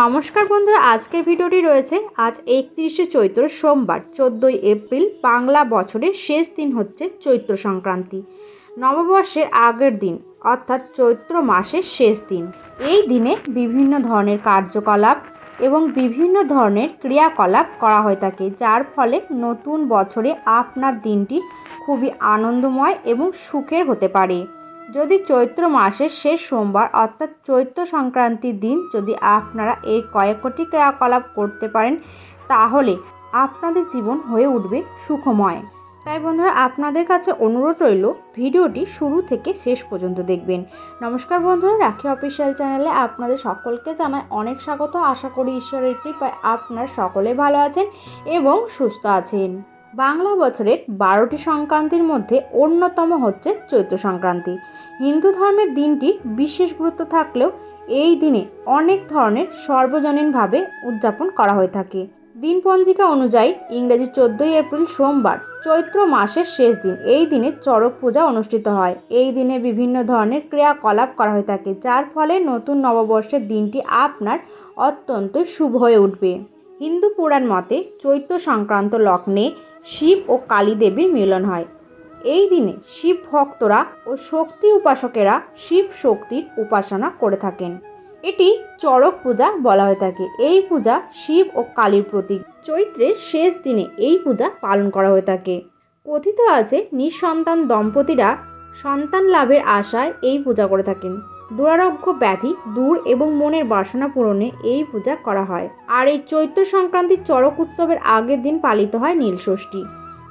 নমস্কার বন্ধুরা, আজকের ভিডিওটি রয়েছে আজ একত্রিশে চৈত্র সোমবার, চোদ্দোই এপ্রিল, বাংলা বছরের শেষ দিন হচ্ছে চৈত্র সংক্রান্তি। নববর্ষের আগের দিন, অর্থাৎ চৈত্র মাসের শেষ দিন। এই দিনে বিভিন্ন ধরনের কার্যকলাপ এবং বিভিন্ন ধরনের ক্রিয়াকলাপ করা হয়ে থাকে, যার ফলে নতুন বছরে আপনার দিনটি খুবই আনন্দময় এবং সুখের হতে পারে। যদি চৈত্র মাসের শেষ সোমবার অর্থাৎ চৈত্র সংক্রান্তির দিন যদি আপনারা এই কয়েকটি ক্রিয়াকলাপ করতে পারেন, তাহলে আপনাদের জীবন হয়ে উঠবে সুখময়। তাই বন্ধুরা, আপনাদের কাছে অনুরোধ রইল, ভিডিওটি শুরু থেকে শেষ পর্যন্ত দেখবেন। নমস্কার বন্ধুরা, রাখি অফিসিয়াল চ্যানেলে আপনাদের সকলকে জানায় অনেক স্বাগত। আশা করি ঈশ্বরের কৃপায় আপনার সকলে ভালো আছেন এবং সুস্থ আছেন। বাংলা বছরের বারোটি সংক্রান্তির মধ্যে অন্যতম হচ্ছে চৈত্র সংক্রান্তি। হিন্দু ধর্মের দিনটি বিশেষ গুরুত্ব থাকলেও এই দিনে অনেক ধরনের সর্বজনীনভাবে উদযাপন করা হয়ে থাকে। দিন পঞ্জিকা অনুযায়ী ইংরেজি চোদ্দোই এপ্রিল সোমবার, চৈত্র মাসের শেষ দিন, এই দিনে চড়ক পূজা অনুষ্ঠিত হয়। এই দিনে বিভিন্ন ধরনের ক্রিয়াকলাপ করা হয়ে থাকে, যার ফলে নতুন নববর্ষের দিনটি আপনার অত্যন্ত শুভ হয়ে উঠবে। হিন্দু পুরাণ মতে চৈত্র সংক্রান্ত লগ্নে শিব ও কালী দেবীর মিলন হয়। এই দিনে শিব ভক্তরা ও শক্তি উপাসকেরা শিব শক্তির উপাসনা করে থাকেন। এটি চড়ক পূজা বলা হয়ে থাকে। এই পূজা শিব ও কালীর প্রতীক। চৈত্রের শেষ দিনে এই পূজা পালন করা হয়ে থাকে। কথিত আছে, নিঃসন্তান দম্পতিরা সন্তান লাভের আশায় এই পূজা করে থাকেন। দুরারোগ্য ব্যাধি, দূর এবং মনের বাসনা পূরণে এই পূজা করা হয়। আর এই চৈত্র সংক্রান্তির চড়ক উৎসবের আগের দিন পালিত হয় নীলষষ্ঠী।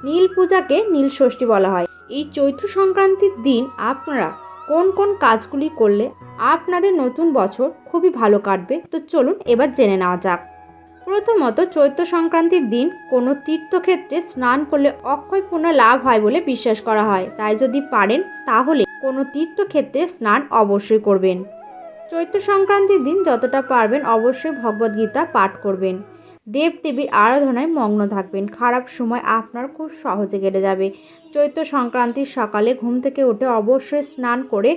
নীল পূজাকে নীলষষ্ঠী বলা হয়। এই চৈত্র সংক্রান্তির দিন আপনারা কোন কোন কাজগুলি করলে আপনাদের নতুন বছর খুবই ভালো কাটবে? তো চলুন এবার জেনে নেওয়া যাক। প্রথমত চৈত্র সংক্রান্তির দিন কোনো তীর্থক্ষেত্রে স্নান করলে অক্ষয় পূর্ণ লাভ হয় বলে বিশ্বাস করা হয়। তাই যদি পারেন তাহলে কোনো তীর্থক্ষেত্রে স্নান অবশ্যই করবেন। চৈত্র সংক্রান্তির দিন যতটা পারবেন অবশ্যই ভগবদ্গীতা পাঠ করবেন। দেবদেবীর আরাধনায় মগ্ন থাকবেন। খারাপ সময় আপনার খুব সহজে কেটে যাবে। চৈত্র সংক্রান্তির সকালে ঘুম থেকে উঠে অবশ্যই স্নান করে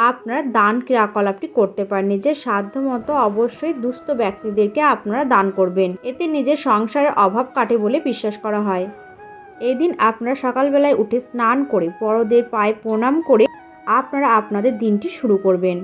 আপনারা দান ক্রিয়াকলাপটি করতে পারেন। নিজের সাধ্য মতো অবশ্যই দুস্থ ব্যক্তিদেরকে আপনারা দান করবেন। এতে নিজের সংসারের অভাব কাটে বলে বিশ্বাস করা হয়। এই দিন আপনারা সকালবেলায় উঠে স্নান করে বড়দের পায়ে প্রণাম করে আপনারা আপনাদের দিনটি শুরু করবেন।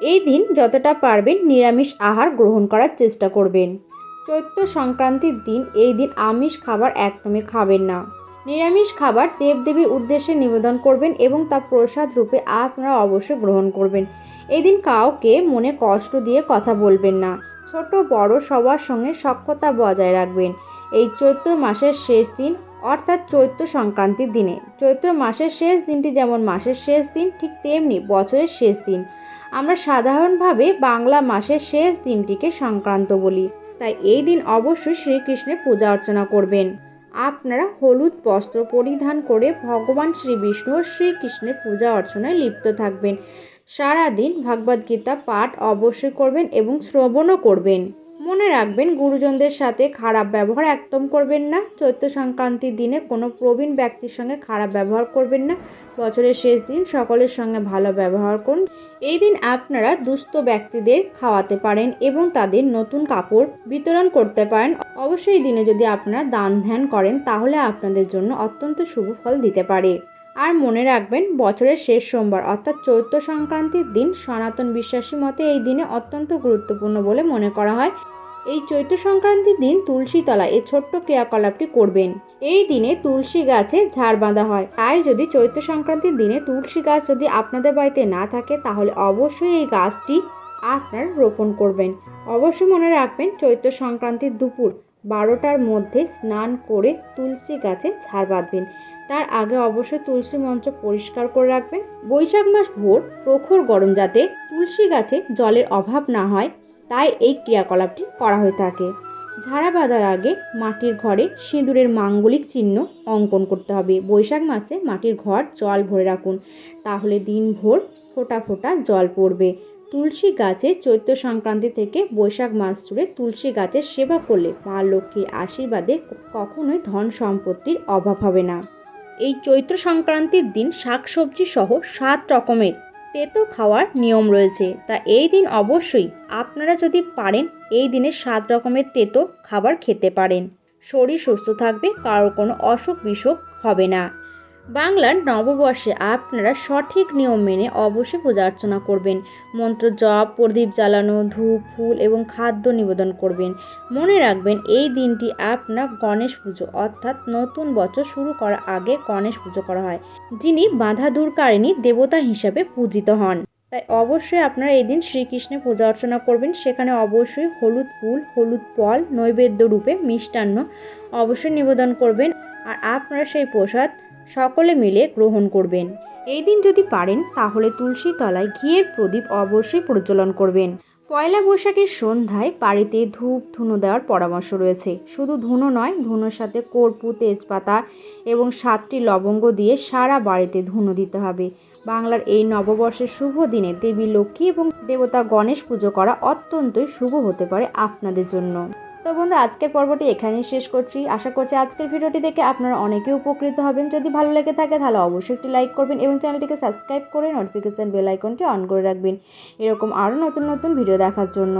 এই দিন যতটা পারবেন নিরামিষ আহার গ্রহণ করার চেষ্টা করবেন। চৈত্র সংক্রান্তির দিন এই দিন আমিষ খাবার একদমই খাবেন না। নিরামিষ খাবার দেবদেবীর উদ্দেশ্যে নিবেদন করবেন এবং তা প্রসাদ রূপে আপনারা অবশ্যই গ্রহণ করবেন। এই দিন কাউকে মনে কষ্ট দিয়ে কথা বলবেন না। ছোট বড় সবার সঙ্গে সক্ষতা বজায় রাখবেন। এই চৈত্র মাসের শেষ দিন অর্থাৎ চৈত্র সংক্রান্তির দিনে। চৈত্র মাসের শেষ দিনটি যেমন মাসের শেষ দিন, ঠিক তেমনি বছরের শেষ দিন। আমরা সাধারণভাবে বাংলা মাসের শেষ দিনটিকে সংক্রান্ত বলি। তাই এই দিন অবশ্যই শ্রীকৃষ্ণের পূজা অর্চনা করবেন। আপনারা হলুদ বস্ত্র পরিধান করে ভগবান শ্রী বিষ্ণু ও শ্রীকৃষ্ণের পূজা অর্চনায় লিপ্ত থাকবেন। সারাদিন ভগবদ্গীতা পাঠ অবশ্যই করবেন এবং শ্রবণও করবেন। মনে রাখবেন, গুরুজনদের সাথে খারাপ ব্যবহার একদম করবেন না। চৈত্র সংক্রান্তির দিনে কোনো প্রবীণ ব্যক্তির সঙ্গে খারাপ ব্যবহার করবেন না। বছরের শেষ দিন সকলের সঙ্গে ভালো ব্যবহার করুন। এই দিন আপনারা দুস্থ ব্যক্তিদের খাওয়াতে পারেন এবং তাদের নতুন কাপড় বিতরণ করতে পারেন। অবশ্যই দিনে যদি আপনারা দান ধ্যান করেন, তাহলে আপনাদের জন্য অত্যন্ত শুভ ফল দিতে পারে। আর মনে রাখবেন, বছরের শেষ সোমবার অর্থাৎ চৈত্র সংক্রান্তির দিন সনাতন বিশ্বাসী মতে এই দিনে অত্যন্ত গুরুত্বপূর্ণ বলে মনে করা হয়। এই চৈত্র সংক্রান্তির দিন তুলসী তলা এই ছোট্ট ক্রিয়াকলাপটি করবেন। এই দিনে তুলসী গাছে ঝাড় বাঁধা হয়। তাই যদি চৈত্র সংক্রান্তির দিনে তুলসী গাছ যদি আপনাদের বাড়িতে না থাকে, তাহলে অবশ্যই এই গাছটি আপনার রোপণ করবেন। অবশ্যই মনে রাখবেন, চৈত্র সংক্রান্তির দুপুর বারোটার মধ্যে স্নান করে তুলসী গাছে ঝাড় বাঁধবেন। তার আগে অবশ্যই তুলসী মঞ্চ পরিষ্কার করে রাখবেন। বৈশাখ মাস ভোর প্রখর গরম যাতে তুলসী গাছে জলের অভাব না হয়। তাই এই ক্রিয়াকলাপটি করা হয়ে থাকে। ঝাড়া বাঁধার আগে মাটির ঘরে সিঁদুরের মাঙ্গলিক চিহ্ন অঙ্কন করতে হবে। বৈশাখ মাসে মাটির ঘর জল ভরে রাখুন। তাহলে দিনভর ফোটা ফোটা জল পড়বে। তুলসী গাছে চৈত্র সংক্রান্তি থেকে বৈশাখ মাস জুড়ে তুলসী গাছের সেবা করলে মা লক্ষ্মীর আশীর্বাদে কখনোই ধন সম্পত্তির অভাব হবে না। এই চৈত্র সংক্রান্তির দিন শাকসবজি সহ সাত রকমের তেতো খাওয়ার নিয়ম রয়েছে। তা এই দিন অবশ্যই আপনারা যদি পারেন এই দিনে সাত রকমের তেতো খাবার খেতে পারেন। শরীর সুস্থ থাকবে কারোর কোনো অসুখ বিসুখ হবে না। বাংলার নববর্ষে আপনারা সঠিক নিয়ম মেনে অবশ্যই পূজা অর্চনা করবেন। মন্ত্র জপ, প্রদীপ জ্বালানো, ধূপ, ফুল এবং খাদ্য নিবেদন করবেন। মনে রাখবেন, এই দিনটি আপনার গণেশ পুজো, অর্থাৎ নতুন বছর শুরু করার আগে গণেশ পুজো করা হয়, যিনি বাধা দূরকারিণী দেবতা হিসাবে পূজিত হন। তাই অবশ্যই আপনারা এই দিন শ্রীকৃষ্ণের পূজা অর্চনা করবেন। সেখানে অবশ্যই হলুদ ফুল, হলুদ ফল, নৈবেদ্য রূপে মিষ্টান্ন অবশ্যই নিবেদন করবেন। আর আপনারা সেই প্রসাদ সকলে মিলে গ্রহণ করবেন। এই দিন যদি পারেন, তাহলে তুলসী তলায় ঘিয়ের প্রদীপ অবশ্যই প্রজ্বলন করবেন। পয়লা বৈশাখের সন্ধ্যায় বাড়িতে ধূপ ধুনো দেওয়ার পরামর্শ রয়েছে। শুধু ধুনো নয়, ধুনোর সাথে কর্পূর, তেজপাতা এবং সাতটি লবঙ্গ দিয়ে সারা বাড়িতে ধুনো দিতে হবে। বাংলার এই নববর্ষের শুভ দিনে দেবী লক্ষ্মী এবং দেবতা গণেশ পুজো করা অত্যন্তই শুভ হতে পারে আপনাদের জন্য। তো বন্ধু, আজকের পর্বটি এখানেই শেষ করছি। আশা করছি আজকের ভিডিওটি দেখে আপনারা অনেকে উপকৃত হবেন। যদি ভালো লেগে থাকে, তাহলে অবশ্যই একটি লাইক করবেন এবং চ্যানেলটিকে সাবস্ক্রাইব করে নোটিফিকেশান বেল আইকনটি অন করে রাখবেন। এরকম আরও নতুন নতুন ভিডিও দেখার জন্য।